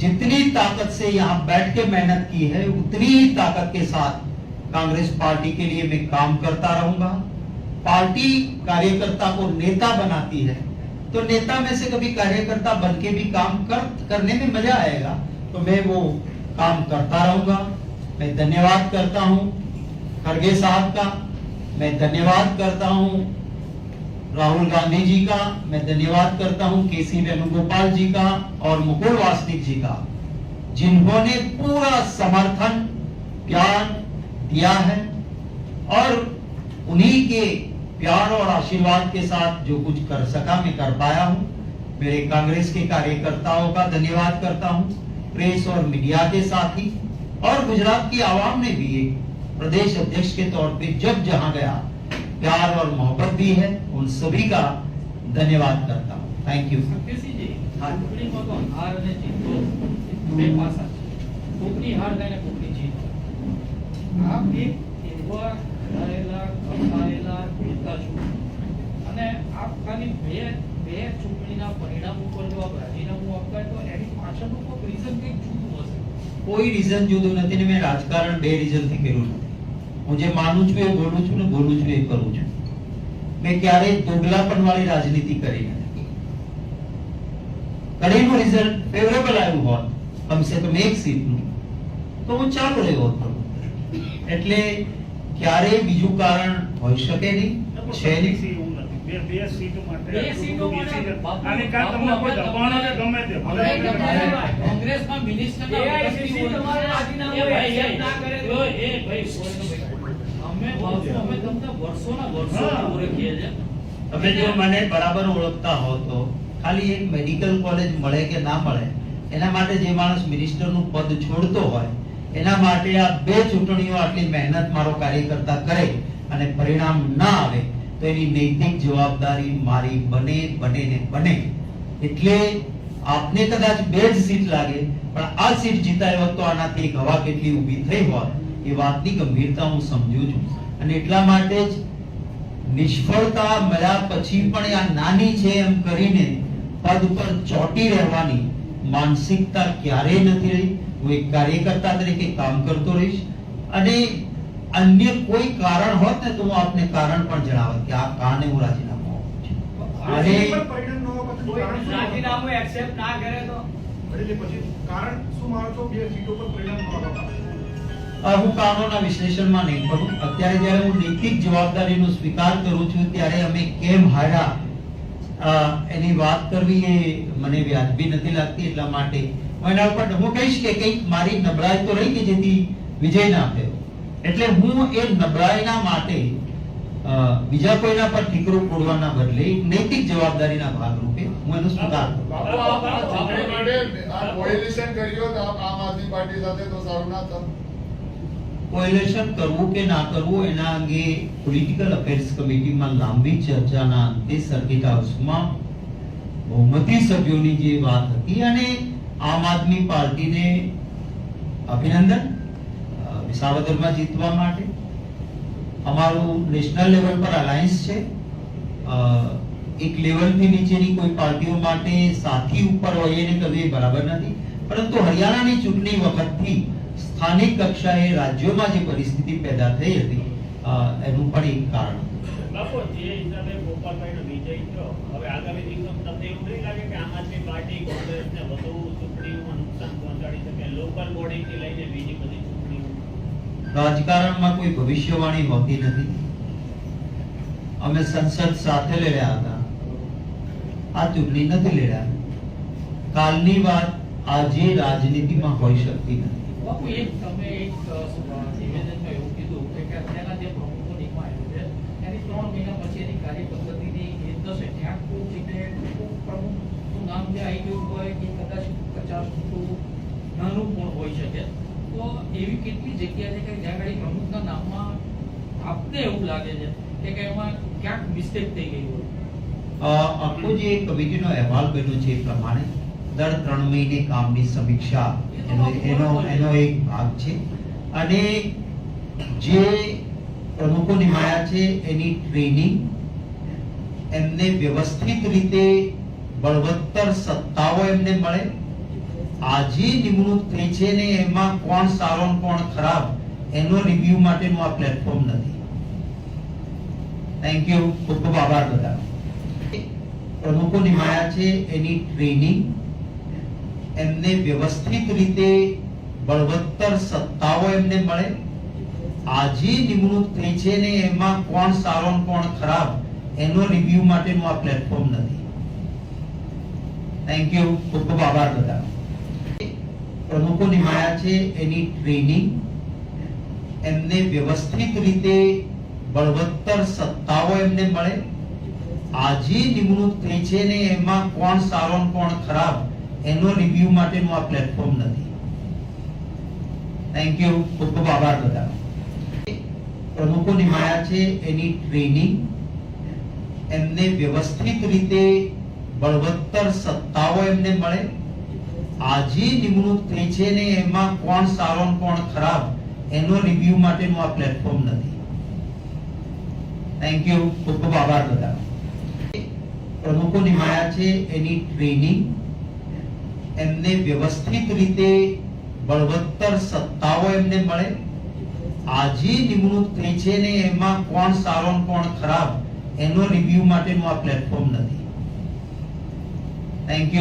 जितनी ताकत से यहाँ बैठ के मेहनत की है, उतनी ही ताकत के साथ कांग्रेस पार्टी के लिए मैं काम करता रहूँगा। पार्टी कार्यकर्ता को नेता बनाती है तो नेता में से कभी कार्यकर्ता बन के भी काम कर, करने में मज़ा आएगा तो मैं वो काम करता रहूँगा। मैं धन्यवाद करता हूँ, खड़गे साहब का। मैं धन्यवाद करता हूँ राहुल गांधी जी का, मैं धन्यवाद करता हूँ केसी वेणुगोपाल जी का और मुकुल वासनिक जी का, जिन्होंने पूरा समर्थन प्यार दिया है और उन्हीं के प्यार और आशीर्वाद के साथ जो कुछ कर सका मैं कर पाया हूँ। मेरे कांग्रेस के कार्यकर्ताओं का धन्यवाद करता हूँ, प्रेस और मीडिया के साथ ही और गुजरात की आवाम ने भी प्रदेश अध्यक्ष के तौर पे जब जहाँ गया प्यार और मोहब्बत भी है उन सभी का धन्यवाद करता हूँ थैंक यू સત્યસિંહજી, હા. ચૂંટણીમાં તો હાર અને જીત તો બે પાસા છે. કોકની હાર થાય ને કોકની જીત થાય. આપ એક એવા ઘડાયેલા, કસાયેલા નેતા છો. અને આપ ખાલી બે બે ચૂંટણીના પરિણામ ઉપર જો આપ રાજીનામું આપતા હોય તો એની પાછળનું કોઈક reason કંઈક જુદું હશે. કોઈ રીઝન જુદું નથી ને મેં રાજકારણ બે રીઝન થી કર્યું નથી હું જે માનું છું એ બોલું છું ને બોલું છું એ કરું છું. મેં ક્યારેય દોગલાપણ વાળી રાજનીતિ કરી નથી. કડીનું રિઝલ્ટ ફેવરેબલ આવ્યું હોત કમસે કમ એક સીટનું તો હું ચાલુ રહ્યો હતો એટલે ક્યારેય બીજું કારણ હોઈ શકે નહીં છે નહીં. બે સીટો માટે કાં તમને કોઈ દબાણ કે ગમે તે કોંગ્રેસમાં મિનિસ્ટરના AICC તમારે રાજીનામું એ ભાઈ, accept ના કરે તો- એ ભાઈ, તમે જો મને બરાબર ઓળખતા હો તો ખાલી એક મેડિકલ કોલેજ મળે કે ના મળે એના માટે જે માણસ મિનિસ્ટરનું પદ છોડતો હોય એના માટે આ બે ચૂંટણીઓ આટલી મહેનત મારો કાર્યકર્તા કરે અને પરિણામ ના આવે તો એની નૈતિક જવાબદારી મારી બને બને ને બને. એટલે આપને કદાચ બે જ સીટ લાગે પણ આ સીટ જીતાય વખત તો આનાથી એક હવા કેટલી ઊભી થઈ હોત એ વાતની ગંભીરતા હું સમજુ છું. અને એટલા માટે જ નિષ્ફળતા મળ્યા પછી પણ આ નાની છે એમ કરીને પદ પર ચોટી રહેવાની માનસિકતા ક્યારેય નથી રહી. હું એક કાર્યકર્તા તરીકે કામ કરતો રહીશ. અને અન્ય કોઈ કારણ હોત ને તો હું આપને કારણ પણ જણાવત કે આ કારણે હું રાજીનામું આપું છું. રાજીનામું એક્સેપ્ટ ના કરે તો? એટલે પછી કારણ શું મારો છો? બે સીટો પર પરિણામ હું વિશ્લેષણમાં નહીં પડું અત્યારે જ્યારે હું નૈતિક જવાબદારીનો સ્વીકાર કરું છું ત્યારે અમે કેમ હાર્યા એની વાત કરવી એ મને વ્યાજબી નથી લાગતી એટલા માટે હું એના ઉપર હું કહીશ કે કંઈક મારી નબળાઈ તો રહી કે જેથી વિજય ના થયો. એટલે હું એ નબળાઈના માટે બીજા કોઈના પર ઠીકરો પોડવાના બદલે નૈતિક જવાબદારીના ભાગરૂપે હું એનો સ્વીકાર કરું બાપુ, આપ આ ચૂંટણી માટે આ કર્યું તો આમ આદમી પાર્ટી સાથે તો સારું ના થાત. કોએલેશન કરવું કે ના કરવું એના અંગે પોલિટિકલ અફેર્સ કમિટીમાં લાંબી ચર્ચાના અંતે સર્કિટ હાઉસમાં બહુમતી સભ્યોની જે વાત હતી અને આમ આદમી પાર્ટીને અભિનંદન વિસાવદરમાં જીતવા માટે. અમારું નેશનલ લેવલ પર અલાયન્સ છે. એક લેવલથી નીચેની કોઈ પાર્ટીઓ માટે સાથી ઉપર હોય એને કદી બરાબર નથી. પરંતુ હરિયાણાની ચૂંટણી વખતથી સ્થાનિક કક્ષાએ રાજ્યોમાં જે પરિસ્થિતિ પેદા થઈ હતી એનું પણ એક કારણ બાપુ, જે હિસાબે ગોપાલભાઈનો વિજય થયો, હવે આગામી દિવસોમાં તમને એવું નહીં લાગે કે આમ આદમી પાર્ટી કોંગ્રેસને વધુ ચૂંટણીઓમાં નુકસાન પહોંચાડી શકે? લોકલ બોડીથી લઈને બીજી બધી ચૂંટણીઓ? રાજકારણમાં કોઈ ભવિષ્યવાણી હોતી નથી. અમે સંસદ સાથે લડ્યા હતા. આ ચૂંટણી નથી લડ્યા. કાલની વાત આજે રાજનીતિમાં હોઈ શકતી નથી. બાપુ એક તમે પણ હોઈ શકે તો એવી કેટલી જગ્યા છે કે જ્યાં આગળ પ્રમુખના નામમાં એવું લાગે છે કે એમાં ક્યાંક મિસ્ટેક થઈ ગઈ હોય આખો જે અહેવાલ બન્યો છે એ પ્રમાણે દર ત્રણ મહિને કામની સમીક્ષા. એનો એનો એક ભાગ છે. અને જે પ્રમુખો નિમાયા છે, એની ટ્રેનિંગ એમને વ્યવસ્થિત રીતે બળવત્તર સત્તાઓ એમને મળે. આજે નિમણૂક થઈ છે ને એમાં કોણ સારો કોણ ખરાબ, એનો રિવ્યુ માટેનું આ પ્લેટફોર્મ નથી. થેન્ક યુ ખૂબ ખૂબ આભાર બધા. પ્રમુખો નિમાયા છે, એની ટ્રેનિંગ એમને વ્યવસ્થિત રીતે બળવત્તર સત્તાઓ એમને મળે. આજે નિમણૂક થઈ છે ને એમાં કોણ સારો કોણ ખરાબ, એનો રિવ્યુ માટેનું આ પ્લેટફોર્મ નથી. થેન્ક યુ ખૂબ ખૂબ આભાર બધા પ્રમુખો નિમાયા છે એની ટ્રેનિંગ એમને વ્યવસ્થિત રીતે બળવત્તર સત્તાઓ એમને મળે. આજે નિમણૂક થઈ છે ને એમાં કોણ સારો કોણ ખરાબ એનો રિવ્યુ માટેનું આ પ્લેટફોર્મ નથી. થેન્ક યુ ખૂબ ખૂબ આભાર બધા. પ્રમુખોની માયા છે એની ટ્રેનિંગ એમને વ્યવસ્થિત રીતે બળવત્તર સત્તાઓ એમને મળે. આજે નિમણૂક થઈ છે ને એમાં કોણ સારો કોણ ખરાબ, એનો રિવ્યુ માટેનું આ પ્લેટફોર્મ નથી. થેન્ક યુ ખૂબ ખૂબ આભાર બધા. પ્રમુખો નિમાયા છે એની ટ્રેનિંગ એમને વ્યવસ્થિત રીતે બળવત્તર સત્તાઓ એમને મળે. આજે નિમણૂક થઈ છે ને એમાં કોણ સારો કોણ ખરાબ, એનો રિવ્યુ માટેનું આ પ્લેટફોર્મ નથી. Thank you